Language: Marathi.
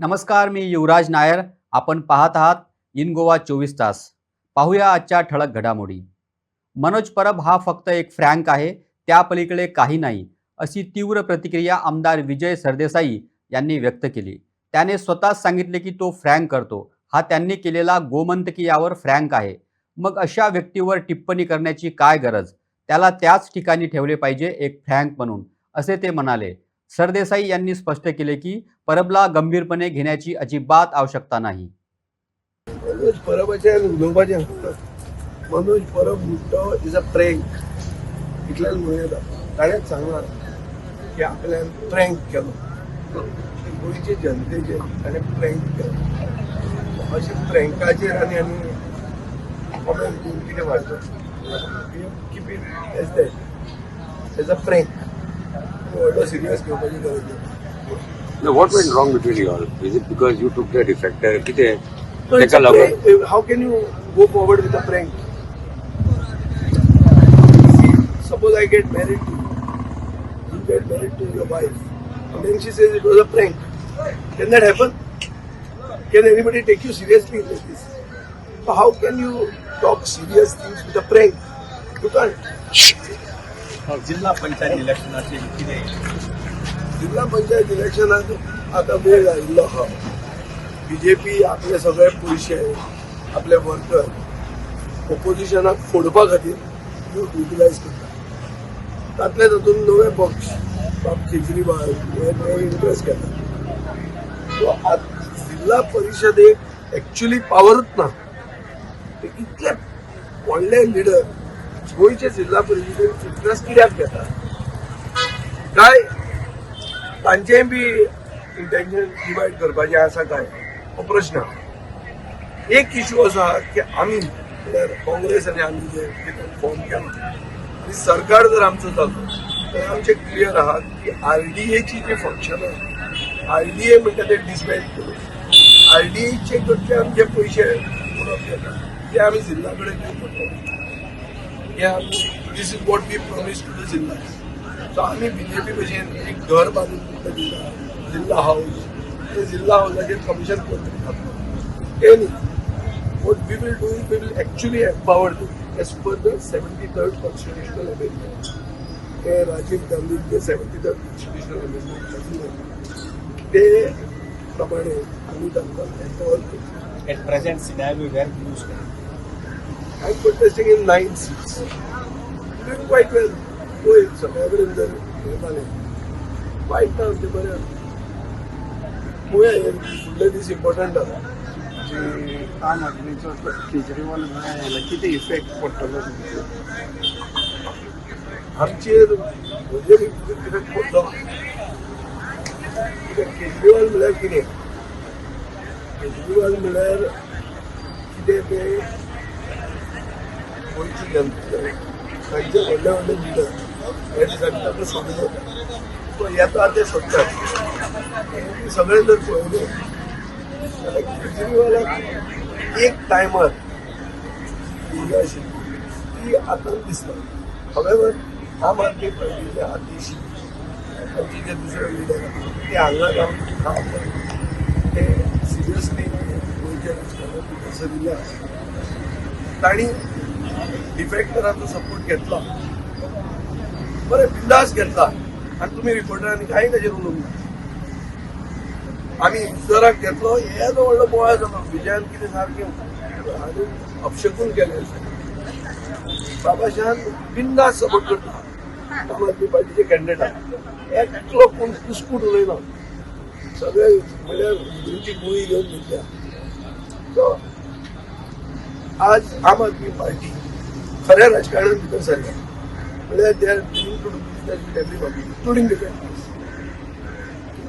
नमस्कार मी युवराज नायर. आपण पाहत आहात इन गोवा चोवीस तास. पाहूया आजच्या ठळक घडामोडी. मनोज परब हा फक्त एक फ्रँक आहे त्या पलीकडे काही नाही अशी तीव्र प्रतिक्रिया आमदार विजय सरदेसाई यांनी व्यक्त केली. त्याने स्वतःच सांगितले की तो फ्रँक करतो. हा त्यांनी केलेला गोमंतकी यावर फ्रँक आहे. मग अशा व्यक्तीवर टिप्पणी करण्याची काय गरज? त्याला त्याच ठिकाणी ठेवले पाहिजे एक फ्रँक म्हणून असे ते म्हणाले. सरदेसाई यांनी स्पष्ट केले की परबला गंभीरपणे घेण्याची अजिबात आवश्यकता नाही. मनोज परबाचे उलोवपाचें आसता मनोज परब म्हणटा इज अ प्रँक इतल्यान म्हणून येता ताणेंच सांगलां की आपल्यान प्रँक केलो. गोंयचे जनतेचे ताणें प्रँक केलो. अशें प्रँकाचेर आनी आनी कॉमेंट करून कितें वाडटो keep it as that as a prank No, what went wrong between you all? Is it because you took the defector? Did they No, take it's a lover? prank. How can you go forward with a prank? Suppose I get married to you, you get married to your wife, and then she says it was a prank. Can that happen? Can anybody take you seriously like this? How can you talk serious things with a prank? You can't. जिल्हा पंचायत इलेक्शनाची कितें जिल्हा पंचायत इलेक्शनात आता वेळ आयिल्लो हा. बीजेपी आपले सगळे पयशे आपले वर्कर. ओपोजिशनाक फोडपा खातीर युटिलायज करता तातले तातूंत नवे पक्ष बाब केजरीवाल हे नवे इंट्रस्ट घेता सो जिल्हा परिशदेक एक्च्युली पावरूच ना. ते इतले व्हडले लिडर गोंयचे जिल्हा परिशदेक इंट्रस्ट कित्याक घेता काय? तांचे बी इंटेन्शन डिवायड करपाचें आसा काय? हो प्रश्न. एक इशू आसा की आमी काँग्रेस आनी आम्ही जे फॉर्म केला आणि सरकार जर आमचो जालो तर आमचें क्लियर आहा की आरडीएची जी डी ए म्हणटा ते डिसबँड करून. एचे कडचे आमचे पयशे उडोवप घेता ते आमी जिल्ला कडेन या this is what we promise to the जिल्हा सो आम्ही बीजेपी भशेन एक घर बांदून तुमकां दिला? जिल्ला हाऊस ते जिल्हा हाऊसाचेर कमिशन करतात ते न्ही. What we will do is we will actually empower them as per the 73rd constitutional amendment. हे राजीव गांधीचे सेव्हन्टी थर्ड कॉन्स्टिट्युशनल अमेंडमेंट ते प्रमाणे आम्ही तांकां एम्पावर करतो. At present scenario where you stand? I'm contesting in nine seats. Doing quite well. होय सगळ्या कडेन जर हे जालें वायट ना आमचें बरें आसा. पळोवया हे फुडले दीस इम्पॉर्टंट आसा जे आम आदमीचो केजरीवाल म्हळ्यार कितें इफेक्ट पडटलो तुमचो आमचेर म्हणजे कितें पडलो कित्याक केजरीवाल म्हळ्यार कितें केजरीवाल म्हळ्यार कितें ते गोंयची जनता तांचे व्हडले व्हडले लिडर हे दिसांनी तांकां सोडून वता सो येता ते सोडटात हे सगळे जर पळयले जाल्यार केजरीवालाक एक टायमार भुरगीं ती आतां दिसता हवेवर आम आदमी पार्टीचे आतिशी तांचे जे दुसरे लिडर ते हांगा जावन काम करतात ते सिरियसली गोंयच्या राजकारणात तांणी डिफेक्टरांचा सपोर्ट घेतला. बरें बिंदास घेतला. आनी तुमी रिपोर्टरांनी कांय ताचेर उलोवंक ना आमी इन्सुराक घेतलो हे जो व्हडलो बोवाळ जालो विजयान कितें सारकें अपशकून केलें. बाबाशान बिंदास सपोर्ट करता आम आदमी पार्टीचे कॅन्डिडेट एकलो कोण कुसकूट उलयना सगळे म्हणल्यार तुमची गुळी घेवन दिल्या सो आज आम आदमी पार्टी खऱ्या राजकारणात भितर सरल्या म्हणल्यार they are to do business including the